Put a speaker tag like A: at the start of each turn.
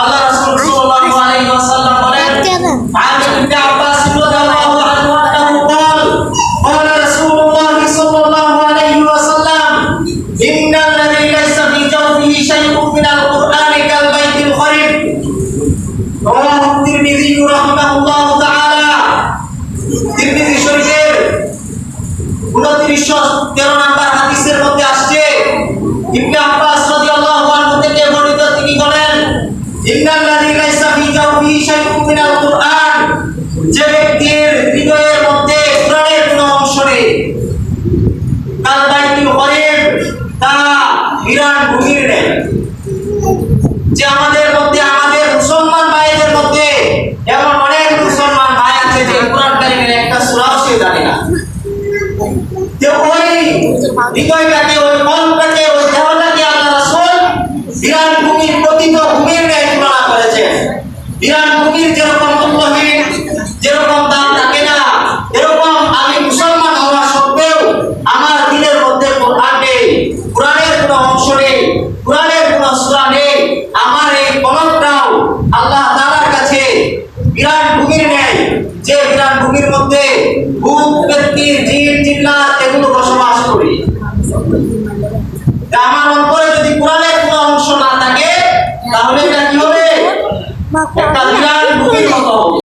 A: আল্লাহ রাসূল সাল্লাল্লাহু আলাইহি ওয়াসাল্লাম বলেন আন ইবনে আব্বাস রাদিয়াল্লাহু আনহু আনহু قال قال رسول الله صلى الله عليه وسلم إن الذي ليس في جوفه شيء من القرآن كالبيت الخرب رواه الترمذي رحمه الله تعالى ترمذي شريفের 29 13 তার বিরাট ভূমির যে যেরকম মূল্যহীন যেরকম দাম থাকে না এরকম আমি মুসলমান হওয়া সত্ত্বেও আমার দিলের মধ্যে কোরআন নেই কোরআনের কোনো অংশ নেই কোরআনের কোনো সূরা নেই আমার এই কলমটাও আল্লাহ তাআলার কাছে বিরাট ভূমির নেই যে ভূমির মধ্যে ভূত, ব্যক্তি, জীব, জিন্নাত এগুলো বসবাস করি। আমার অন্তরে যদি কোরআনের কোনো অংশ না থাকে, তাহলে এটা কি হবে? একটা বিরাট ভূমির মতো